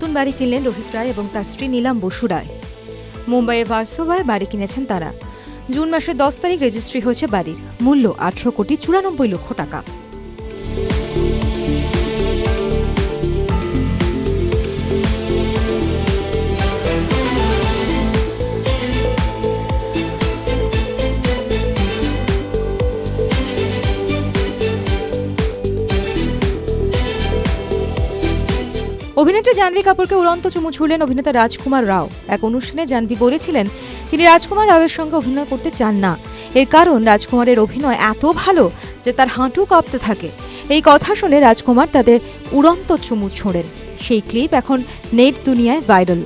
নতুন বাড়ি কিনলেন রোহিত রায় এবং তার স্ত্রী নীলাম বসু রায়। মুম্বাইয়ের ভার্সোভায় বাড়ি কিনেছেন তারা। জুন মাসের দশ তারিখ রেজিস্ট্রি হয়েছে বাড়ির। মূল্য আঠারো কোটি চুরানব্বই লক্ষ টাকা। অভিনেত্রী জাহ্নবী কাপুরকে উড়ন্ত চুমু ছুড়লেন অভিনেতা রাজকুমার রাও। এক অনুষ্ঠানে জাহ্নবী বলেছিলেন, তিনি রাজকুমার রাওয়ের সঙ্গে অভিনয় করতে চান না। এর কারণ রাজকুমারের অভিনয় এত ভালো যে তার হাঁটু কাঁপতে থাকে। এই কথা শুনে রাজকুমার তাদের উড়ন্ত চুমু ছোঁড়েন। সেই ক্লিপ এখন নেট দুনিয়ায় ভাইরাল।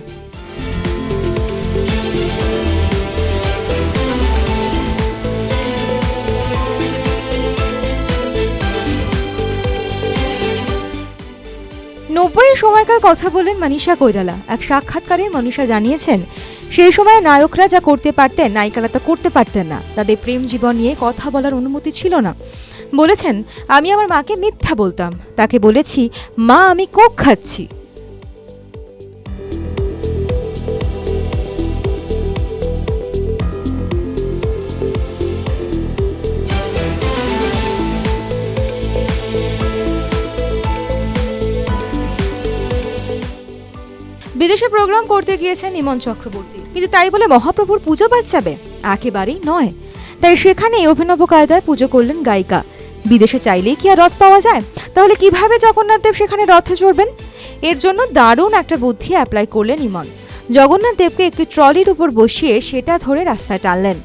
নব্বই সময়কার কথা বলেন মনীষা কৈরালা। এক সাক্ষাৎকারে মনীষা জানিয়েছেন, সেই সময় নায়করা যা করতে পারতেন, নায়িকারা তা করতে পারতেন না। তাদের প্রেম জীবন নিয়ে কথা বলার অনুমতি ছিল না। বলেছেন, আমি আমার মাকে মিথ্যা বলতাম। তাকে বলেছি, মা, আমি কোক খাচ্ছি। বিদেশে প্রোগ্রাম করতে গিয়েছেন ইমন চক্রবর্তী। কিন্তু তাই বলে মহাপ্রভুর পুজো বাদ যাবে? একেবারেই নয়। তাই সেখানেই অভিনব কায়দায় পুজো করলেন গায়িকা। বিদেশে চাইলেই কি আর রথ পাওয়া যায়? তাহলে কীভাবে জগন্নাথ দেব সেখানে রথে চড়বেন? এর জন্য দারুণ একটা বুদ্ধি অ্যাপ্লাই করলেন ইমন। জগন্নাথ দেবকে একটি ট্রলির উপর বসিয়ে সেটা ধরে রাস্তায় টানলেন।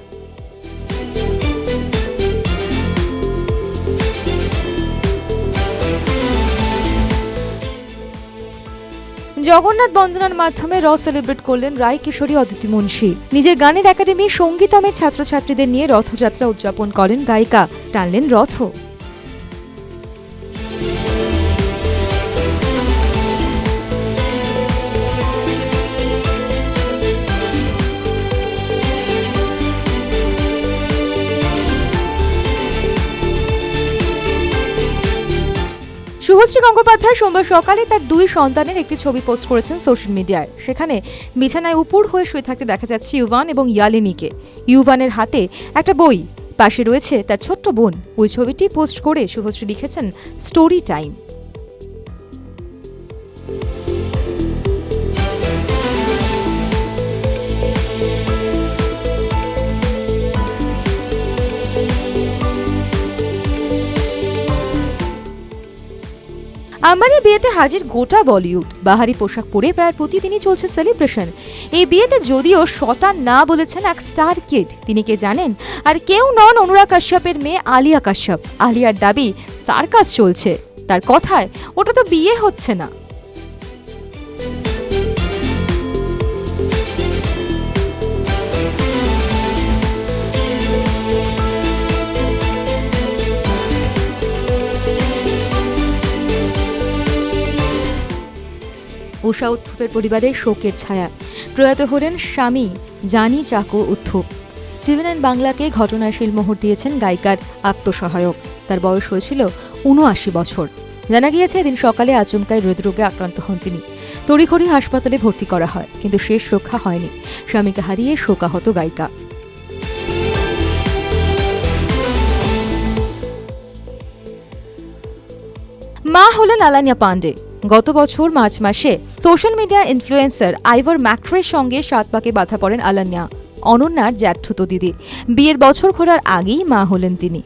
জগন্নাথ বন্দনার মাধ্যমে রথ সেলিব্রেট করলেন রায় কিশোরী অদিতি মুন্সী। নিজের গানের একাডেমি সঙ্গীতমের ছাত্রছাত্রীদের নিয়ে রথযাত্রা উদযাপন করেন গায়িকা। টানলেন রথ শুভশ্রী গঙ্গোপাধ্যায় সোমবার সকালে তার দুই সন্তানের একটি ছবি পোস্ট করেছেন সোশ্যাল মিডিয়ায়। সেখানে বিছানায় উপুর হয়ে শুয়ে থাকতে দেখা যাচ্ছে ইউভান এবং ইয়ালিনীকে। ইউভানের হাতে একটা বই, পাশে রয়েছে তার ছোট্ট বোন। ওই ছবিটি পোস্ট করে শুভশ্রী লিখেছেন, স্টোরি টাইম। আম্বানি বিয়েতে হাজির গোটা বলিউড। বাহারি পোশাক পরে প্রায় প্রতিদিনই চলছে সেলিব্রেশন। এই বিয়েতে যদিও শতান না বলেছেন এক স্টার কিড, তিনি কে জানেন? আর কেউ নন অনুরাগ কাশ্যপের মেয়ে আলিয়া কাশ্যপ। আলিয়ার দাবি, সার্কাস চলছে। তার কথায়, ওটা তো বিয়ে হচ্ছে না। উষা উত্থুপের পরিবারে শোকের ছায়া। প্রয়াত হলেন স্বামী জানি চাকু উত্থুপ টিভি নাইন বাংলাকে ঘটনায় শিলমোহর দিয়েছেন গায়িকার আত্মসহায়ক। তার বয়স হয়েছিল উনআশি বছর। জানা গিয়েছে, এদিন সকালে আচমকায় হৃদরোগে আক্রান্ত হন তিনি। তড়িঘড়ি হাসপাতালে ভর্তি করা হয়, কিন্তু শেষ রক্ষা হয়নি। স্বামীকে হারিয়ে শোকাহত গায়িকা। মা হলেন আলানিয়া পান্ডে। গত বছর মার্চ মাসে সোশ্যাল মিডিয়া ইনফ্লুয়েন্সার আইভার ম্যাক্রের সঙ্গে সাত পাকে বাধা পড়েন আলান্যা অনন্যার জ্যাঠুতো দিদি। বিয়ের বছর ঘোরার আগেই মা হলেন তিনি।